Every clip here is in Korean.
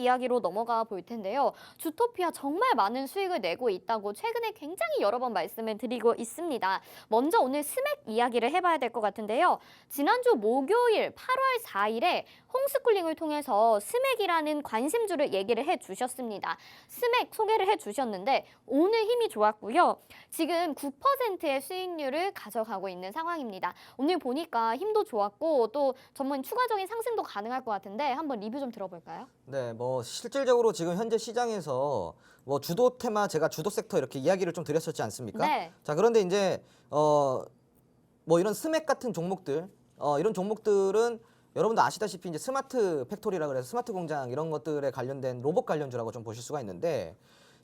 이야기로 넘어가 볼 텐데요. 주토피아 정말 많은 수익을 내고 있다고 최근에 굉장히 여러 번 말씀을 드리고 있습니다. 먼저 오늘 스맥 이야기를 해봐야 될 것 같은데요. 지난주 목요일 8월 4일에 홈스쿨링을 통해서 스맥이라는 관심주를 얘기를 해 주셨습니다. 스맥 소개를 해 주셨는데 오늘 힘이 좋았고요. 지금 9%의 수익률을 가져가고 있는 상황입니다. 오늘 보니까 힘도 좋았고 또 전문 추가적인 상승도 가능할 것 같은데 한번 리뷰 좀 들어볼까요? 네, 뭐 실질적으로 지금 현재 시장에서 뭐 주도 테마 제가 주도 섹터 이렇게 이야기를 좀 드렸었지 않습니까? 네. 자, 그런데 이제 어 뭐 이런 스맥 같은 종목들 어 이런 종목들은 여러분도 아시다시피 이제 스마트 팩토리라 그래서 스마트 공장 이런 것들에 관련된 로봇 관련주라고 좀 보실 수가 있는데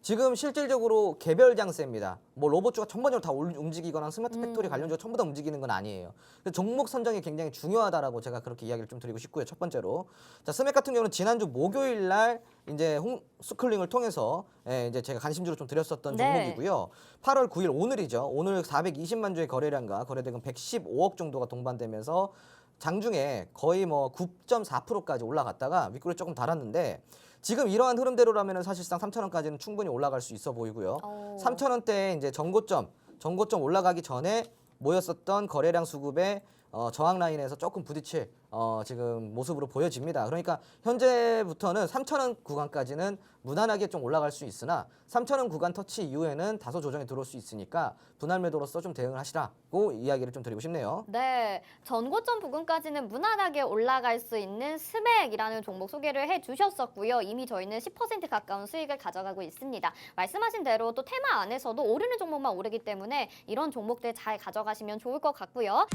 지금 실질적으로 개별 장세입니다. 뭐 로봇주가 전반적으로 다 올- 움직이거나 스마트 팩토리 음. 관련주가 전부 다 움직이는 건 아니에요. 그래서 종목 선정이 굉장히 중요하다라고 제가 그렇게 이야기를 좀 드리고 싶고요. 첫 번째로 자 스맥 같은 경우는 지난주 목요일 날 이제 홍 스쿨링을 통해서 예, 이제 제가 관심주로 좀 드렸었던 네. 종목이고요. 8월 9일 오늘이죠. 오늘 420만 주의 거래량과 거래대금 115억 정도가 동반되면서 장중에 거의 뭐 9.4%까지 올라갔다가 윗골이 조금 달았는데 지금 이러한 흐름대로라면 사실상 3,000원까지는 충분히 올라갈 수 있어 보이고요. 어. 3,000원대 이제 전고점, 전고점 올라가기 전에 모였었던 거래량 수급의 어, 저항 라인에서 조금 부딪힐 어, 지금 모습으로 보여집니다. 그러니까 현재부터는 3,000원 구간까지는 무난하게 좀 올라갈 수 있으나 3,000원 구간 터치 이후에는 다소 조정이 들어올 수 있으니까 분할 매도로서 좀 대응을 하시라고 이야기를 좀 드리고 싶네요. 네, 전고점 부근까지는 무난하게 올라갈 수 있는 스맥이라는 종목 소개를 해주셨었고요. 이미 저희는 10% 가까운 수익을 가져가고 있습니다. 말씀하신 대로 또 테마 안에서도 오르는 종목만 오르기 때문에 이런 종목들 잘 가져가시면 좋을 것 같고요.